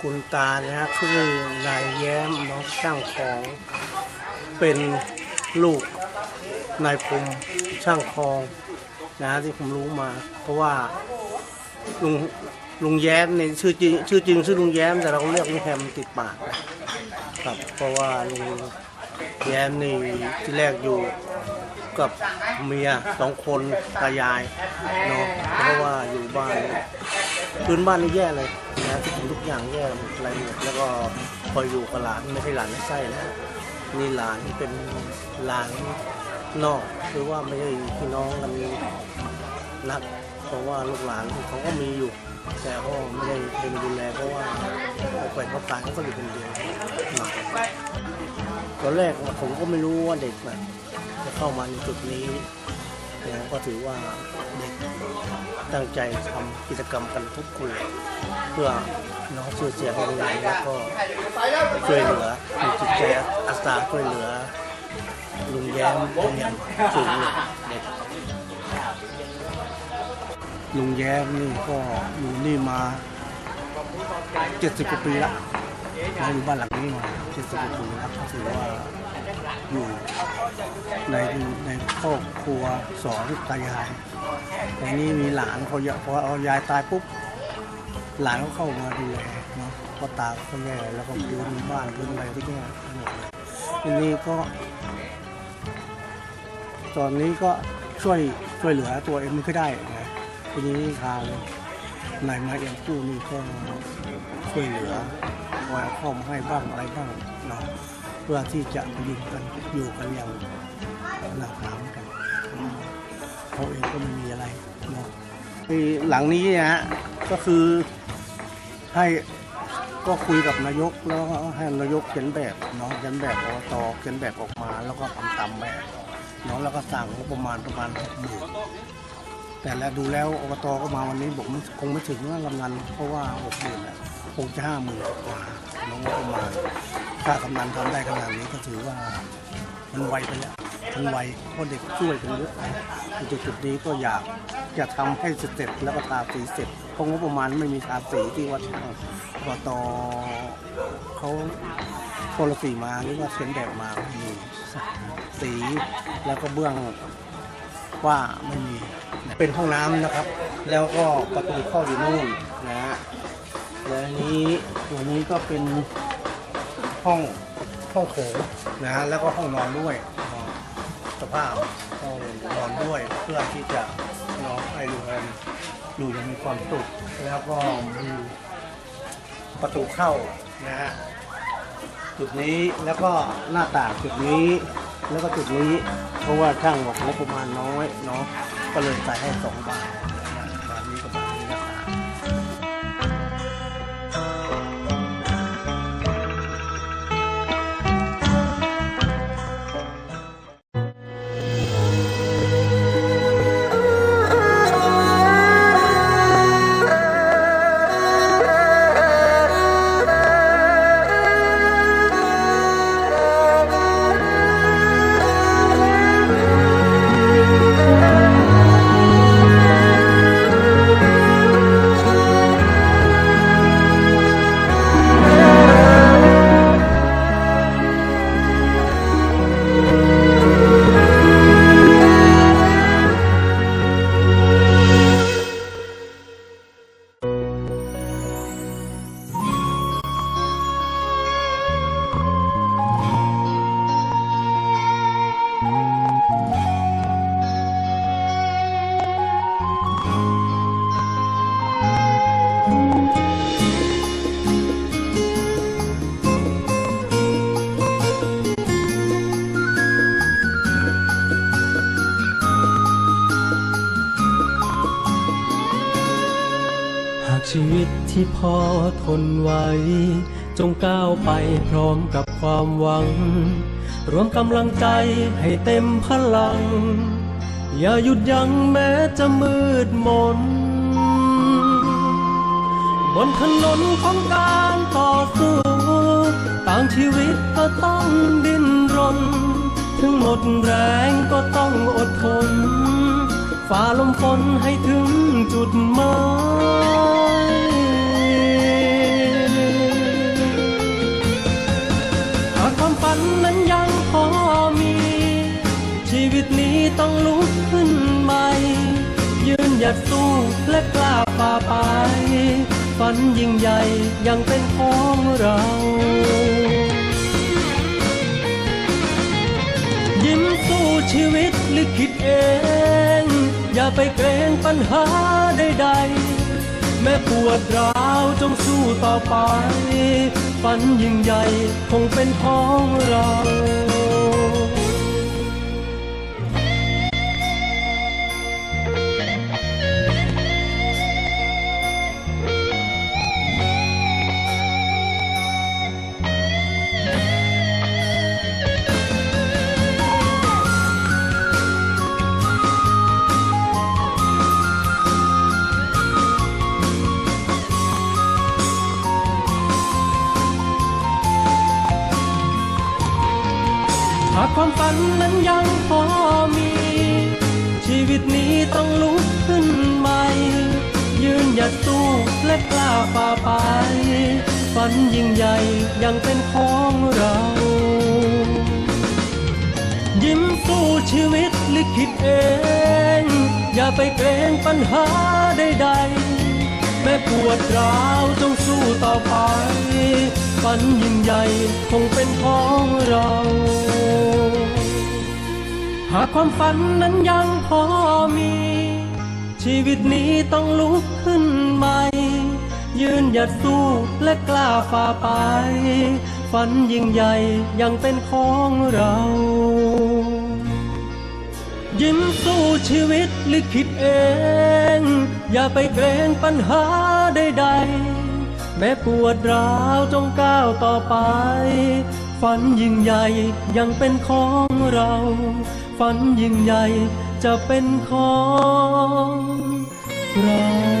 คุณตานะฮะชื่อนายแย้มน้องช่างของเป็นลูกนายพมช่างคองนะที่ผมรู้มา เพราะว่าลุงลุงแย้มเนี่ยชื่อจริงชื่อจริงชื่อลุงแย้มแต่เราเรียกลุงแฮมติดปากนะครับเพราะว่าลุงแย้มนี่ที่แรกอยู่กับเมียสองคนตายายเนาะเพราะว่าอยู่บ้าน พื้นบ้านนี่แย่เลยนะทุกสิ่งทุกอย่างแย่หมดอะไรหมดแล้วก็คอยอยู่กับหลานไม่ใช่หลานไม่ใช่นะนี่หลานเป็นหลานนอกคือว่าไม่ใช่พี่น้องกันนัก เพราะว่าลูกหลานเขาก็มีอยู่ แต่ก็ไม่ได้เป็นดูแลเพราะว่าเขาแขวนเขาตายเขาก็อยู่คนเดียวนะตอนแรกผมก็ไม่รู้ว่าเด็กนะจะเข้ามาในจุดนี้ นะก็ถือว่าเด็กตั้งใจทำกิจกรรมกันทุกครูเพื่อน้องชื่อเสียงโรงเรียนแล้วก็ช่วยเหลือมีจิตใจอาสาช่วยเหลือลุงแย้มเป็นอย่างสูงเด็กลุงแย้มนี่ก็อยู่นี่มาเจ็ดสิบกว่าปีละมาอยู่บ้านหลังนี้มาเจ็ดสิบกว่าปีแล้วก็ถือว่า อยู่ในในครอบครัวสองตายายแต่นี่มีหลานเขาเยอะพอเอายายตายปุ๊บหลานเขาเข้ามาดูแลเนาะพอตาเขาแย่แล้วก็พื้นบ้านพื้นอะไรที่แย่หมดเลยทีนี้ก็ ตอนนี้ก็ช่วยช่วยเหลือตัวเองไม่ค่อยได้นะทีนี้ทางนายมาเอ็มกู้นี่ก็ช่วยเหลือคอยเอาข้อมาให้บ้างอะไรบ้างเนาะ เพื่อที่จะพยุงกันอยู่กันอย่างหนักหนามกันเขาเองก็ไม่มีอะไรเนาะไอ้หลังนี้นะฮะก็คือให้ก็คุยกับนายกแล้วให้นายกเขียนแบบเนาะเขียนแบบอบตเขียนแบบออกมาแล้วก็ทำตามแบบเนาะแล้วก็สั่งงบประมาณประมาณหกหมื่นแต่แล้วดูแล้วอบตก็มาวันนี้บอกมันคงไม่ถึงนะลำนันเพราะว่าหกหมื่นคงจะห้าหมื่นกว่าน้องประมาณ ถ้ากำนันทำได้ขนาดนี้ก็ถือว่ามันไวไปแล้วมันไวเพราะเด็กช่วยกันเยอะนะในจุดนี้ก็อยากจะทำให้เสร็จแล้วก็ทาสีเสร็จเพราะงบประมาณไม่มีทาสีที่ว่าทางอบตเขาโทรสีมาหรือว่าเขียนแบบมาไม่มีสีแล้วก็เบื้องว่าไม่มีเป็นห้องน้ำนะครับ แล้วก็ประตูเข้าอยู่นู่นนะฮะและอันนี้ตัวนี้ก็เป็น ห้องห้องโถงนะฮะแล้วก็ห้องนอนด้วยสภาพห้องนอนด้วยเพื่อที่จะนอนให้ดูแลอยู่อยังมีความสุขแล้วก็มีประตูเข้านะฮะจุดนี้แล้วก็หน้าต่างจุดนี้ แล้วก็จุดนี้ เพราะว่าช่างบอกงบประมาณน้อยเนาะก็เลยใส่ให้สองบาน ชีวิตที่พอทนไหวจงก้าวไปพร้อมกับความหวัง รวมกำลังใจให้เต็มพลัง อย่าหยุดยั้งแม้จะมืดมน บนถนนของการต่อสู้ ต่างชีวิตก็ต้องดิ้นรน ถึงหมดแรงก็ต้องอดทนฝ่าลมฝนให้ถึงจุดหมาย ไป ฝันยิ่งใหญ่ยังเป็นของเรา ยิ้มสู้ชีวิตลิขิตเอง อย่าไปเกรงปัญหาใดๆ แม้ปวดร้าวจงสู้ต่อไป ฝันยิ่งใหญ่คงเป็นของเรา หากความฝันนั้นยังพอมี ชีวิตนี้ต้องลุกขึ้นใหม่ ยืนหยัดสู้และกล้าฝ่าไป ฝันยิ่งใหญ่ยังเป็นของเรา ยิ้มสู้ชีวิตลิขิตเอง อย่าไปเกรงปัญหาใดๆแม้ปวดร้าวจงสู้ต่อไป ฝันยิ่งใหญ่คงเป็นของเรา หากความฝันนั้นยังพอมี ชีวิตนี้ต้องลุกขึ้นใหม่ ยืนหยัดสู้และกล้าฝ่าไป ฝันยิ่งใหญ่ยังเป็นของเรา ยิ้มสู้ชีวิตลิขิตเอง อย่าไปเกรงปัญหาใดๆ แม้ปวดร้าวจงก้าวต่อไป ฝันยิ่งใหญ่ยังเป็นของเรา ฝันยิ่งใหญ่จะเป็นของเรา